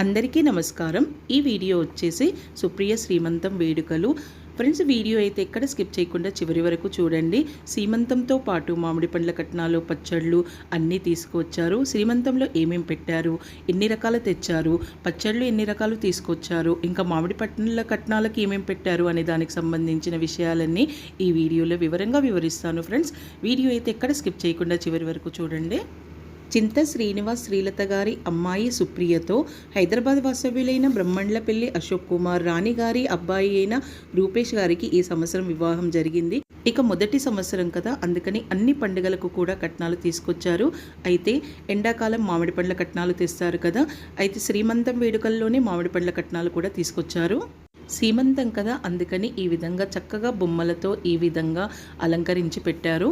అందరికీ నమస్కారం. ఈ వీడియో వచ్చేసి సుప్రియ శ్రీమంతం వేడుకలు. ఫ్రెండ్స్ వీడియో అయితే ఎక్కడ స్కిప్ చేయకుండా చివరి వరకు చూడండి. సీమంతంతో పాటు మామిడి పండ్ల కట్నాలు పచ్చళ్ళు అన్నీ తీసుకువచ్చారు. శ్రీమంతంలో ఏమేం పెట్టారు? ఎన్ని రకాలు తెచ్చారు? పచ్చళ్ళు ఎన్ని రకాలు తీసుకొచ్చారు ఇంకా మామిడి పండ్ల కట్నాలకి ఏమేం పెట్టారు అనే దానికి సంబంధించిన విషయాలన్నీ ఈ వీడియోలో వివరంగా వివరిస్తాను. ఫ్రెండ్స్ వీడియో అయితే ఎక్కడ స్కిప్ చేయకుండా చివరి వరకు చూడండి. చింత శ్రీనివాస్ శ్రీలత గారి అమ్మాయి సుప్రియతో హైదరాబాద్ వాసవ్యులైన బ్రహ్మండ్లపల్లి అశోక్ కుమార్ రాణి గారి అబ్బాయి అయిన రూపేష్ గారికి ఈ సంవత్సరం వివాహం జరిగింది. ఇక మొదటి సంవత్సరం కదా అందుకని అన్ని పండుగలకు కూడా కట్నాలు తీసుకొచ్చారు. అయితే ఎండాకాలం మామిడి పండ్ల కట్నాలు తెస్తారు కదా అయితే శ్రీమంతం వేడుకల్లోనే మామిడి పండ్ల కట్నాలు కూడా తీసుకొచ్చారు. సీమంతం కదా అందుకని ఈ విధంగా చక్కగా బొమ్మలతో ఈ విధంగా అలంకరించి పెట్టారు.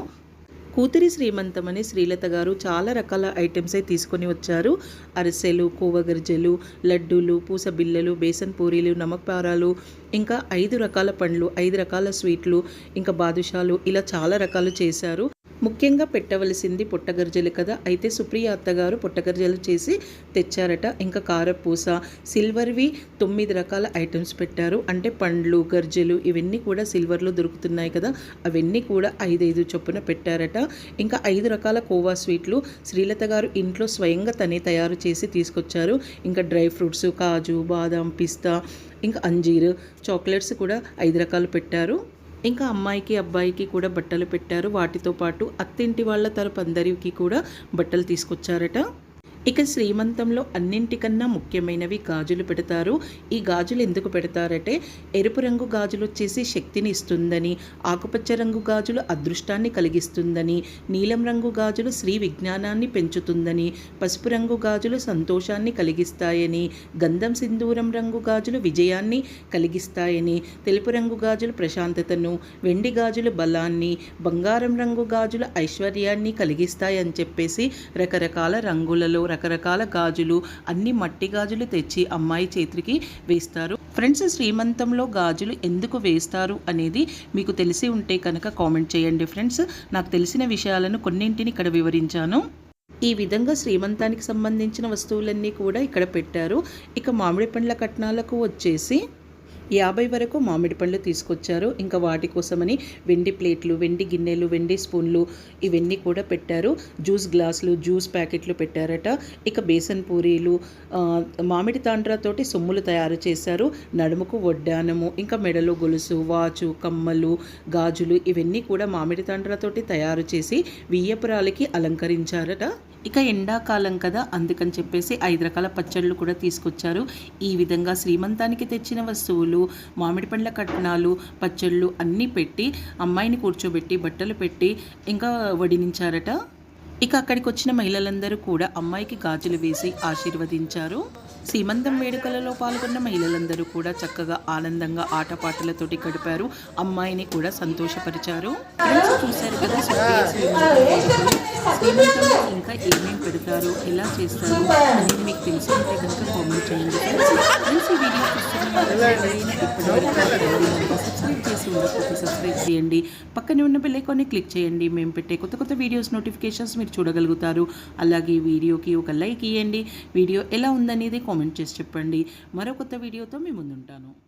కూతురి శ్రీమంతమని శ్రీలత గారు చాలా రకాల ఐటమ్స్ అయితే తీసుకొని వచ్చారు. అరిసెలు కోవగర్జలు లడ్డూలు పూస బిళ్ళలు బేసన్ పూరీలు నమక్పారాలు ఇంకా ఐదు రకాల పండ్లు ఐదు రకాల స్వీట్లు ఇంకా బాదుషాలు ఇలా చాలా రకాలు చేశారు. ముఖ్యంగా పెట్టవలసింది పుట్టగర్జలు కదా. అయితే సుప్రియ అత్తగారు పుట్టగర్జలు చేసి తెచ్చారట. ఇంకా కారపూస సిల్వర్వి తొమ్మిది రకాల ఐటమ్స్ పెట్టారు. అంటే పండ్లు గర్జలు ఇవన్నీ కూడా సిల్వర్లో దొరుకుతున్నాయి కదా. అవన్నీ కూడా ఐదైదు చొప్పున పెట్టారట. ఇంకా ఐదు రకాల కోవా స్వీట్లు శ్రీలత గారు ఇంట్లో స్వయంగా తనే తయారు చేసి తీసుకొచ్చారు. ఇంకా డ్రై ఫ్రూట్స్ కాజు బాదం పిస్తా ఇంకా అంజీర్ చాక్లెట్స్ కూడా ఐదు రకాలు పెట్టారు. ఇంకా అమ్మాయికి అబ్బాయికి కూడా బట్టలు పెట్టారు. వాటితో పాటు అత్తింటి వాళ్ళ తరపు అందరికీ కూడా బట్టలు తీసుకొచ్చారట. ఇక శ్రీమంతంలో అన్నింటికన్నా ముఖ్యమైనవి గాజులు పెడతారు. ఈ గాజులు ఎందుకు పెడతారంటే ఎరుపు రంగు గాజులు వచ్చేసి శక్తిని ఇస్తుందని ఆకుపచ్చ రంగు గాజులు అదృష్టాన్ని కలిగిస్తుందని నీలం రంగు గాజులు శ్రీ విజ్ఞానాన్ని పెంచుతుందని పసుపు రంగు గాజులు సంతోషాన్ని కలిగిస్తాయని గంధం సింధూరం రంగు గాజులు విజయాన్ని కలిగిస్తాయని తెలుపు రంగు గాజులు ప్రశాంతతను వెండి గాజులు బలాన్ని బంగారం రంగు గాజులు ఐశ్వర్యాన్ని కలిగిస్తాయని చెప్పేసి రకరకాల రంగులలో రకరకాల గాజులు అన్ని మట్టి గాజులు తెచ్చి అమ్మాయి చేతికి వేస్తారు. ఫ్రెండ్స్ శ్రీమంతంలో గాజులు ఎందుకు వేస్తారు అనేది మీకు తెలిసి ఉంటే కనుక కామెంట్ చేయండి ఫ్రెండ్స్. నాకు తెలిసిన విషయాలను కొన్నింటిని ఇక్కడ వివరించాను. ఈ విధంగా శ్రీమంతానికి సంబంధించిన వస్తువులన్నీ కూడా ఇక్కడ పెట్టారు. ఇక మామిడి పండ్ల కట్నాలకు వచ్చేసి యాభై వరకు మామిడి పండ్లు తీసుకొచ్చారు. ఇంకా వాటి కోసమని వెండి ప్లేట్లు వెండి గిన్నెలు వెండి స్పూన్లు ఇవన్నీ కూడా పెట్టారు. జ్యూస్ గ్లాసులు జ్యూస్ ప్యాకెట్లు పెట్టారట. ఇక బేసన్ పూరీలు మామిడి తాండ్రాతోటి సొమ్ములు తయారు చేశారు. నడుముకు వడ్డానము ఇంకా మెడలో గొలుసు వాచు కమ్మలు గాజులు ఇవన్నీ కూడా మామిడి తాండ్రాతోటి తయారు చేసి వియ్యపురాలకి అలంకరించారట. ఇక ఎండాకాలం కదా అందుకని చెప్పేసి ఐదు రకాల పచ్చళ్ళు కూడా తీసుకొచ్చారు. ఈ విధంగా శ్రీమంతానికి తెచ్చిన వస్తువులు మామిడి పండ్ల కట్నాలు పచ్చళ్ళు అన్నీ పెట్టి అమ్మాయిని కూర్చోబెట్టి బట్టలు పెట్టి ఇంకా వడినించారట? ఇక అక్కడికి వచ్చిన మహిళలందరూ కూడా అమ్మాయికి గాజులు వేసి ఆశీర్వదించారు. సీమంతం వేడుకలలో పాల్గొన్న మహిళలందరూ కూడా చక్కగా ఆనందంగా ఆటపాటలతోటి గడిపారు. అమ్మాయిని కూడా సంతోషపరిచారు. చూశారు కదా ఇంకా ఏమేమి పెడతారు ఎలా చేస్తారు అనేది మీకు తెలుసుకుంటే కనుక కామెంట్ చేయండి. ఫ్రెండ్స్ ఈ వీడియో చూస్తున్న వారు సబ్స్క్రైబ్ చేయండి. పక్కనే ఉన్న బెల్ క్లిక్ చేయండి. మేము పెట్టే కొత్త కొత్త వీడియోస్ నోటిఫికేషన్స్ మీరు చూడగలుగుతారు. అలాగే వీడియోకి ఒక లైక్ ఇవ్వండి వీడియో ఎలా ఉందనేది కామెంట్ చేసి చెప్పండి. మరో కొత్త వీడియోతో మీ ముందుంటాను.